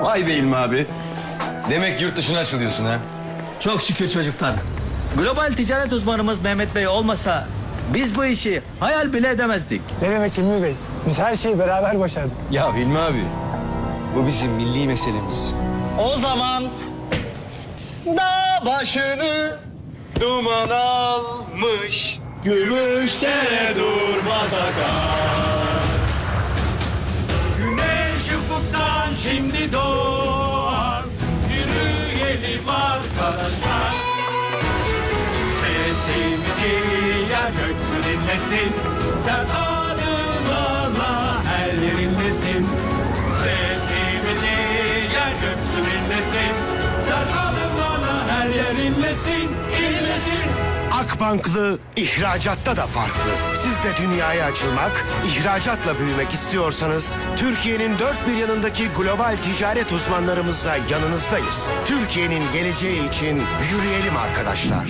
Vay be İlmi abi. Demek yurt dışına açılıyorsun ha. Çok şükür çocuklar. Global ticaret uzmanımız Mehmet Bey olmasa biz bu işi hayal bile edemezdik. Ne demek Hilmi Bey? Biz her şeyi beraber başardık. Ya İlmi abi. Bu bizim milli meselemiz. O zaman dağ başını Duman almış. Gümüşte durmaz Yürüyelim arkadaşlar. Sesimizi yer göksü dinlesin. Sen adımlarla her yerindesin. Sesimizi yer göksü dinlesin. Sen adımlarla her yerindesin. Akbanklı ihracatta da farklı. Siz de dünyaya açılmak, ihracatla büyümek istiyorsanız Türkiye'nin dört bir yanındaki global ticaret uzmanlarımızla yanınızdayız. Türkiye'nin geleceği için yürüyelim arkadaşlar.